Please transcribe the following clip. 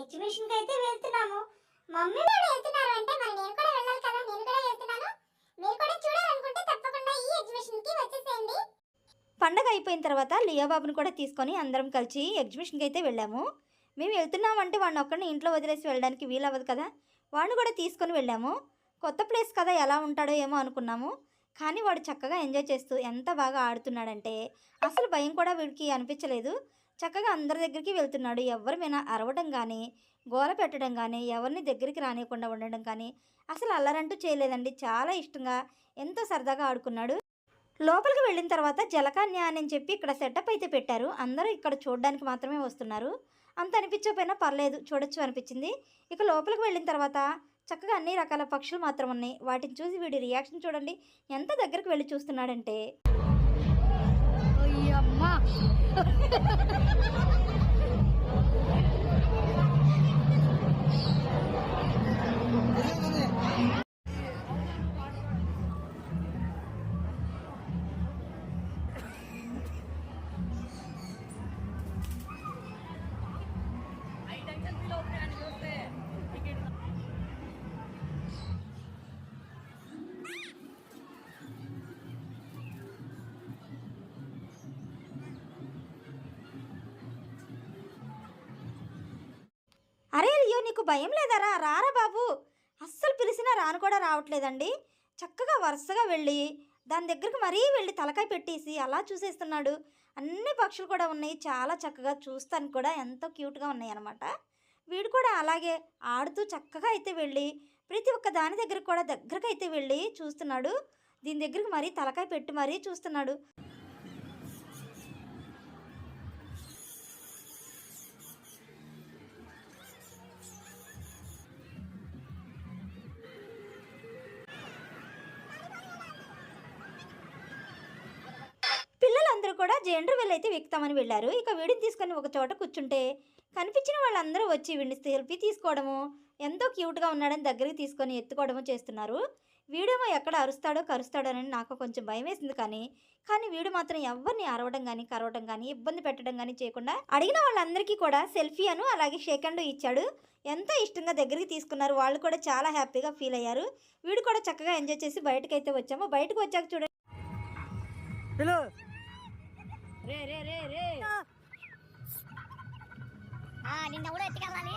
ఎగ్జిబిషన్కి అయితే వెళ్తున్నాము. మమ్మీ కూడా వెళ్తున్నారు అంటే మరి నేను కూడా వెళ్ళాలి కదా నేను కూడా వెళ్తున్నాను మీరు కూడా చూడాలనుకుంటే తప్పకుండా ఈ ఎగ్జిబిషన్కి వచ్చేసేయండి. పండగ అయిపోయిన తర్వాత లియా బాబుని కూడా తీసుకొని అందరం కలిసి ఎగ్జిబిషన్కి అయితే వెళ్ళాము. మేము వెళ్తున్నామంటే వాడిని ఒక్కడిని ఇంట్లో వదిలేసి వెళ్ళడానికి వీలవ్వదు కదా. వాడిని కూడా తీసుకొని వెళ్ళాము. కొత్త ప్లేస్ కదా ఎలా ఉంటాడో ఏమో అనుకున్నాము. కానీ వాడు చక్కగా ఎంజాయ్ చేస్తూ ఎంత బాగా ఆడుతున్నాడంటే అసలు భయం కూడా వీడికి అనిపించలేదు. చక్కగా అందరి దగ్గరికి వెళ్తున్నాడు. ఎవరి మీద అరవడం కానీ గోల పెట్టడం కానీ ఎవరిని దగ్గరికి రానియకుండా ఉండడం కానీ అసలు అల్లరంటూ చేయలేదండి. చాలా ఇష్టంగా ఎంతో సరదాగా ఆడుకున్నాడు. లోపలికి వెళ్ళిన తర్వాత జలకన్య అని చెప్పి ఇక్కడ సెటప్ అయితే పెట్టారు. అందరూ ఇక్కడ చూడడానికి మాత్రమే వస్తున్నారు. అంత అనిపించకపోయినా పర్లేదు చూడొచ్చు అనిపించింది. ఇక లోపలికి వెళ్ళిన తర్వాత చక్కగా అన్ని రకాల పక్షులు మాత్రం ఉన్నాయి. వాటిని చూసి వీడి రియాక్షన్ చూడండి. ఎంత దగ్గరికి వెళ్ళి చూస్తున్నాడంటే అరే నీకు భయం లేదరా? రారా బాబు. అస్సలు పిలిచినా రాను కూడా రావట్లేదండి. చక్కగా వరుసగా వెళ్ళి దాని దగ్గరకు మరీ వెళ్ళి తలకాయ పెట్టేసి అలా చూసేస్తున్నాడు. అన్ని పక్షులు కూడా ఉన్నాయి. చాలా చక్కగా చూస్తానికి కూడా. ఎంతో క్యూట్గా ఉన్నాయి అనమాట వీడు కూడా అలాగే ఆడుతూ చక్కగా అయితే వెళ్ళి ప్రతి ఒక్క దాని దగ్గరకు కూడా దగ్గరకు అయితే వెళ్ళి చూస్తున్నాడు. దీని దగ్గరికి మరీ తలకాయ పెట్టి మరీ చూస్తున్నాడు. కూడా జెండర్ వెల్ అయితే ఎక్కుతామని వెళ్ళారు. ఇక వీడిని తీసుకొని ఒక చోట కూర్చుంటే కనిపించిన వాళ్ళందరూ వచ్చి వీడిని సెల్ఫీ తీసుకోవడము ఎంతో క్యూట్గా ఉన్నాడని దగ్గరికి తీసుకొని ఎత్తుకోవడము చేస్తున్నారు. వీడేమో ఎక్కడ అరుస్తాడో కరుస్తాడోనని నాకు కొంచెం భయం వేసింది కానీ కానీ వీడు మాత్రం ఎవరిని అరవడం కానీ కరవడం కానీ ఇబ్బంది పెట్టడం కానీ చేయకుండా అడిగిన వాళ్ళందరికీ కూడా సెల్ఫీ అను అలాగే షేక్ హ్యాండ్ ఇచ్చాడు. ఎంతో ఇష్టంగా దగ్గరికి తీసుకున్నారు. వాళ్ళు కూడా చాలా హ్యాపీగా ఫీల్ అయ్యారు. వీడు కూడా చక్కగా ఎంజాయ్ చేసి బయటకు అయితే వచ్చాము. బయటకు వచ్చాక చూడండి. రే రే రే రే. ఆ నిన్న కూడా ఎత్తుకెళ్ళాలి?